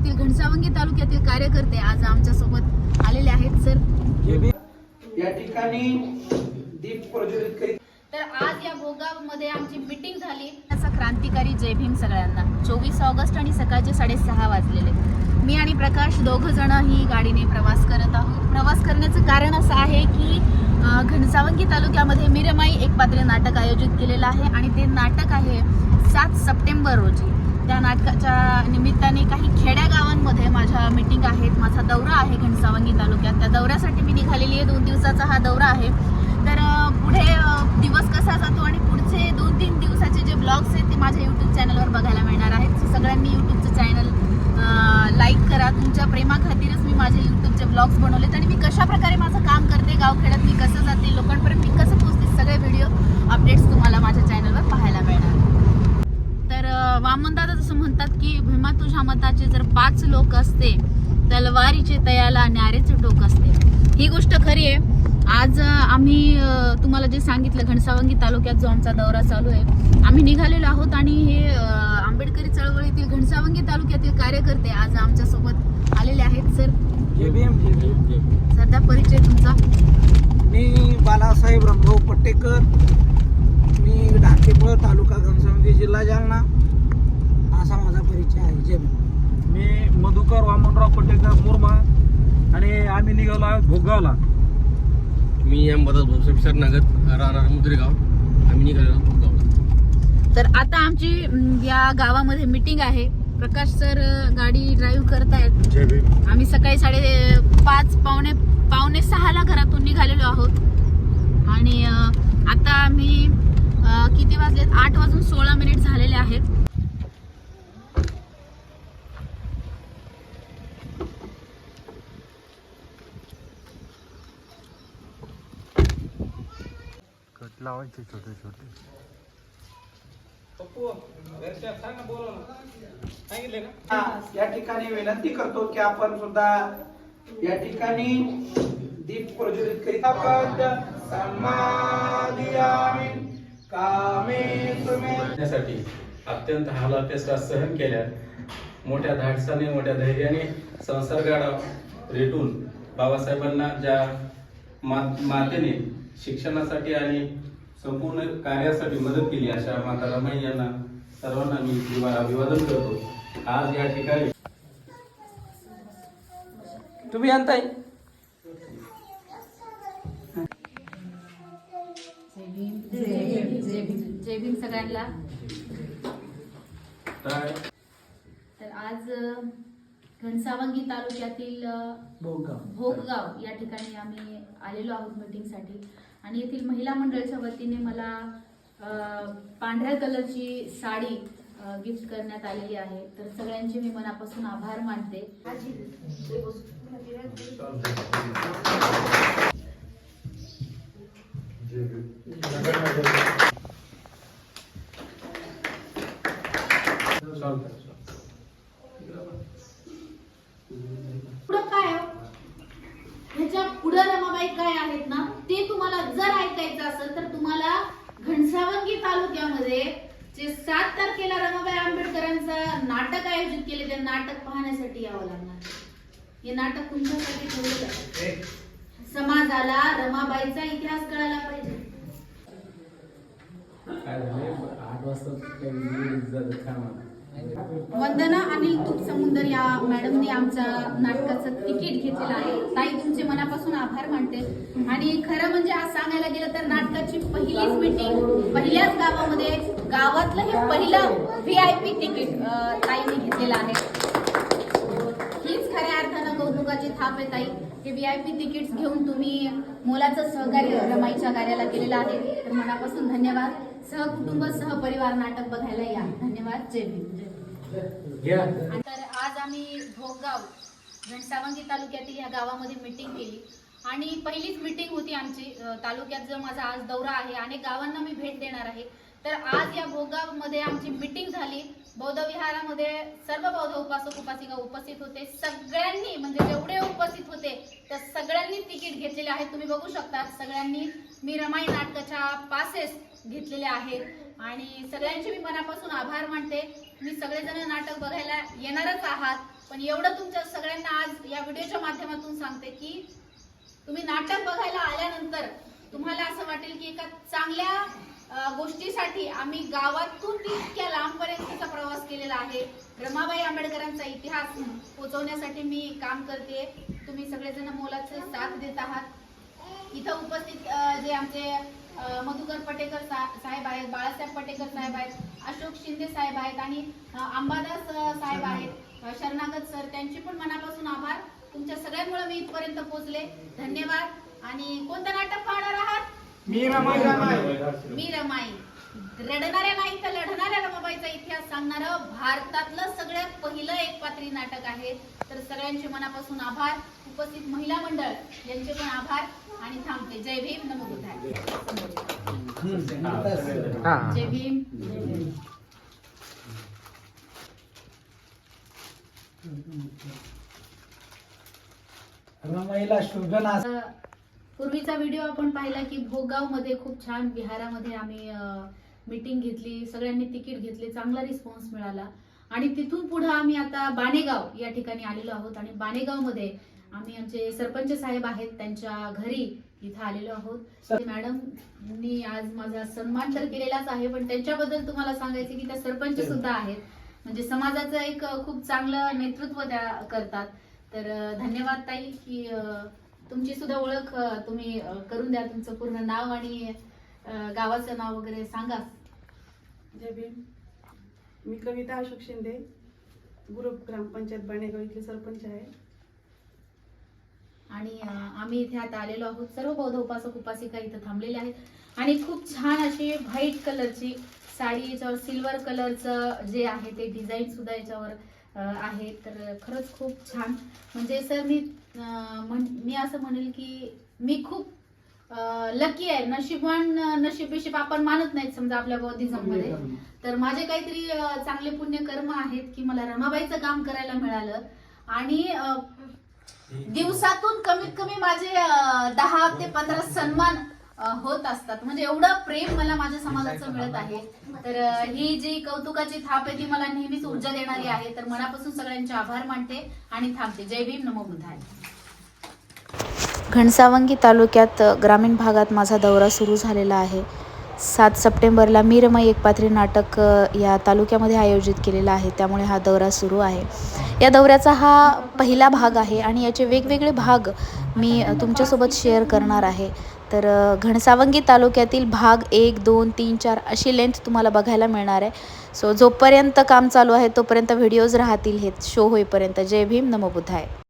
चळवळीतील घनसावंगी तालुक्यातील कार्यकर्ते आज आमच्यासोबत आलेले आहेत सर. या ठिकाणी दीप प्रज्वलित करीत तर आज या भोगामध्ये आमची मिटिंग झाली. असा क्रांतिकारी जय भीम सगळ्यांना. चोवीस ऑगस्ट आणि सकाळचे साडेसहा वाजलेले. मी आणि प्रकाश दोघ जण ही गाडीने प्रवास करत आहोत. प्रवास करण्याचं कारण असं आहे की घनसावंगी तालुक्यामध्ये मीरमाई एक पात्र नाटक आयोजित केलेलं आहे आणि ते नाटक आहे सात सप्टेंबर रोजी. त्या नाटकाच्या निमित्ताने काही खेड्या गावांमध्ये माझ्या मीटिंग आहेत. माझा दौरा आहे घनसावंगी तालुक्यात. त्या दौऱ्यासाठी मी निघालेली आहे. दोन दिवसाचा हा दौरा आहे. तर पुढे दिवस कसा जातो आणि पुढचे दोन तीन दिवसाचे जे ब्लॉग्स आहेत ते माझ्या यूट्यूब चॅनलवर बघायला मिळणार आहेत. सगळ्यांनी यूट्यूबचं चॅनल लाईक करा. तुमच्या प्रेमाखातीरच मी माझे यूट्यूबचे ब्लॉग्स बनवलेत आणि मी कशा प्रकारे माझं काम करते गावखेड्यात मी कसं जाते लोकांपर्यंत मी कसं पोचते सगळे व्हिडिओ अपडेट्स तुम्हाला माझ्या चॅनलवर पाहायला वामनदादा जसं म्हणतात की भीमा तुझ्या मताचे जर पाच लोक असते तलवारीचे तयाला न्यारेचे टोक असते. ही गोष्ट खरी आहे. आज आम्ही तुम्हाला जे सांगितलं घनसावंगी तालुक्यात जो आमचा दौरा चालू आहे आम्ही निघालेलो आहोत आणि हे आंबेडकरी चळवळीतील घनसावंगी तालुक्यातील कार्यकर्ते आज आमच्यासोबत आलेले आहेत. सर सध्या परिचय तुमचा? मी बालासाहेब रंगभाऊ पट्टेकर. मी ढाकेफळ तालुका घनसावंगी जिल्हा जालना. असा माझा परिचय आहे. जय भीम मी मधुकर वामनराव पटेकर मुर्मा आणि आम्ही निघालो आहोत भोगावला. मी मदत भोसपेश्वर नगत राहणार मुद्रेगाव. आम्ही आहोत भोगावला. तर आता आमची या गावामध्ये मीटिंग आहे. प्रकाश सर गाडी ड्राईव्ह करतायत. जय भीम. आम्ही सकाळी साडे पाच पावणे पावणे सहाला घरातून निघालेलो आहोत. आणि आता आम्ही किती वाजलेत? आठ वाजून सोळा मिनिट झालेले आहेत. लावायचे छोटे छोटे. हा, या ठिकाणी विनंती करतो की आपण सुद्धा या ठिकाणी दीप प्रज्वलित करीत. समाधियामि कामे अत्यंत हालापेष्टा सहन केल्या मोठ्या धाडसाने मोठ्या धैर्याने संसर्गाला रेटून बाबासाहेबांना ज्या मा मातेने शिक्षणासाठी आणि संपूर्ण कार्यासाठी मदत केली अशा माता रमाई यांना सर्वांना मी अभिवादन करतो. आज या ठिकाणी तुम्ही आणताय जय भीम जय भीम जय भीम जय भीम सगळ्यांना तर तर आज घनसावंगी तालुक्यातील भोगगाव. या ठिकाणी आम्ही आलेलो आहोत मीटिंगसाठी आणि येथील महिला मंडळच्या वतीने मला पांढऱ्या कलरची साडी गिफ्ट करण्यात आलेली आहे. तर सगळ्यांचे मी मनापासून आभार मानते. पुढं काय आहे? ह्याच्या पुढं रमाबाई काय आहेत ना? ते तुम्हाला जर ऐकायचं असेल तर तुम्हाला घनसावंगी तालुक्यामध्ये जे सात तारखेला रमाबाई आंबेडकरांचं नाटक आयोजित केले ते नाटक पाहण्यासाठी यावं लागणार. हे नाटक तुमच्यासाठी ठेवलेलं आहे समाजाला रमाबाईचा इतिहास कळायला पाहिजे. आठ वाजता वंदना अनिल तुप समुंदर या मॅडमने आमच्या नाटकाचं तिकीट घेतलेलं आहे. ताई तुमचे मनापासून आभार मानते. आणि खरं म्हणजे आज सांगायला गेलं तर नाटकाची पहिलीच मीटिंग पहिल्याच गावामध्ये गावातलं हे पहिलं व्ही आय पी तिकीट ताईने घेतलेलं आहे. हीच खऱ्या अर्थानं कौतुकाची थाप आहे ताई. हे व्ही आय पी तिकीट घेऊन तुम्ही मोलाचं सहकार्य रमाईच्या कार्याला केलेलं आहे. तर मनापासून धन्यवाद. सहकुटुंब सहपरिवार नाटक बघायला या. धन्यवाद. जय भीम. तर आज आम्ही भोगगाव घनसावंगी तालुक्यातील या गावामध्ये मीटिंग केली. आणि पहिलीच मीटिंग होती आमची. तालुक्यात जो माझा आज दौरा आहे अनेक गावांना मी भेट देणार आहे. तर आज या भोगावमध्ये आमची मीटिंग झाली. बौद्ध विहारामध्ये सर्व बौद्ध उपासक उपासिका उपस्थित होते. सगळ्यांनी म्हणजे जेवढे उपस्थित होते त्या सगळ्यांनी तिकीट घेतलेले आहेत. तुम्ही बघू शकता सगळ्यांनी मी रमाई नाटकाच्या पासेस घेतलेले आहेत. आणि सगळ्यांचे मी मनापासून आभार मानते. तुम्ही सगळेजण नाटक बघायला येणारच आहात. पण एवढं तुमच्या सगळ्यांना आज या व्हिडिओच्या माध्यमातून सांगते की तुम्ही नाटक बघायला आल्यानंतर तुम्हाला असं वाटेल की एका चांगल्या गोष्टीसाठी आम्ही गावातून इतक्या लांबपर्यंतचा प्रवास केलेला आहे. रमाबाई आंबेडकरांचा इतिहास पोहोचवण्यासाठी मी काम करते. तुम्ही सगळेजण मोलाचं साथ देत आहात. इथं उपस्थित जे आमचे मधुकर पटेकर साहेब आहेत बाळासाहेब पटेकर साहेब आहेत अशोक शिंदे साहेब आहेत आणि अंबादास साहेब आहेत. शरणागत सर त्यांचे पण मनापासून आभार. तुमच्या सगळ्यांमुळे मी इथपर्यंत पोहोचले. धन्यवाद. आणि कोणतं नाटक पाहणार आहात? मी रमाई. मी रमाई. रडणाऱ्या नाही तर लढणाऱ्या रमाबाईचा इतिहास सांगणारं भारतातलं सगळ्यात पहिलं एक पात्री नाटक आहे. तर सगळ्यांचे मनापासून आभार. उपस्थित महिला मंडळ यांचे पण आभार. आणि थांबते. जय भीम. नमो बुद्धाय. जय भीम. रमाईला शोभना पूर्वीचा व्हिडिओ आपण पाहिला की भोगावमध्ये खूप छान विहारामध्ये आम्ही मीटिंग घेतली सगळ्यांनी तिकीट घेतले चांगला रिस्पॉन्स मिळाला. आणि तिथून पुढे आम्ही आता बाणेगाव या ठिकाणी आलेलो आहोत आणि बाणेगावमध्ये आम्ही आमचे सरपंच साहेब आहेत त्यांच्या घरी इथं आलेलो आहोत. मॅडमनी आज माझा सन्मान तर केलेलाच आहे पण त्यांच्याबद्दल तुम्हाला सांगायचे की त्या सरपंच सुद्धा आहेत. म्हणजे समाजाचं एक खूप चांगलं नेतृत्व त्या करतात. तर धन्यवाद ताई की तुमची सुद्धा ओळख तुम्ही करून द्या तुमचं पूर्ण नाव आणि गावाचं नाव वगैरे सांगा. जय भीम. मी कविता अशोक शिंदे ग्रुप ग्रामपंचायत बाणेगाव इथले सरपंच आहे. आणि आम्ही इथे आता आलेलो आहोत. सर्व बौद्ध उपासक उपासिका इथं थांबलेले आहेत. आणि खूप छान अशी व्हाईट कलरची साडी याच्यावर सिल्वर कलरचं जे आहे ते डिझाईन सुद्धा याच्यावर आहे. तर खरंच खूप छान. म्हणजे सर मी मी असं म्हणेल की मी खूप लकी आहे. नशिबवान नशीब बिशीब आपण मानत नाहीत समजा आपल्या बौद्धिझममध्ये तर माझे काहीतरी चांगले पुण्य कर्म आहेत की मला रमाबाईचं काम करायला मिळालं. आणि दिवसातून कमीत कमी माझे दहा ते पंधरा सन्मान होत असतात. म्हणजे एवढं प्रेम मला माझ्या समाजाचं मिळत आहे. तर ही जी कौतुकाची थाप आहे ती मला नेहमीच ऊर्जा देणारी आहे. तर मनापासून सगळ्यांचे आभार मानते आणि थांबते. जय भीम. नमो बुद्धाय. घनसावंगी तालुक्यात ग्रामीण भागात माझा दौरा सुरू झालेला आहे. सात सप्टेंबरला मीरमय एकपात्री नाटक या तालुक्यामध्ये आयोजित केलेला आहे. त्यामुळे हा दौरा सुरू आहे. या दौऱ्याचा हा पहिला भाग आहे आणि याचे वेगवेगळे भाग मी तुमच्यासोबत शेअर करणार आहे. तर घणसावंगी घनसावंगी तालुक्यातील भाग एक दोन तीन चार अशी लेंथ तुम्हाला बघायला मिळणार आहे. सो जोपर्यंत काम चालू आहे तोपर्यंत व्हिडिओज राहतील हे शो होईपर्यंत. जय भीम नमो बुद्धाय.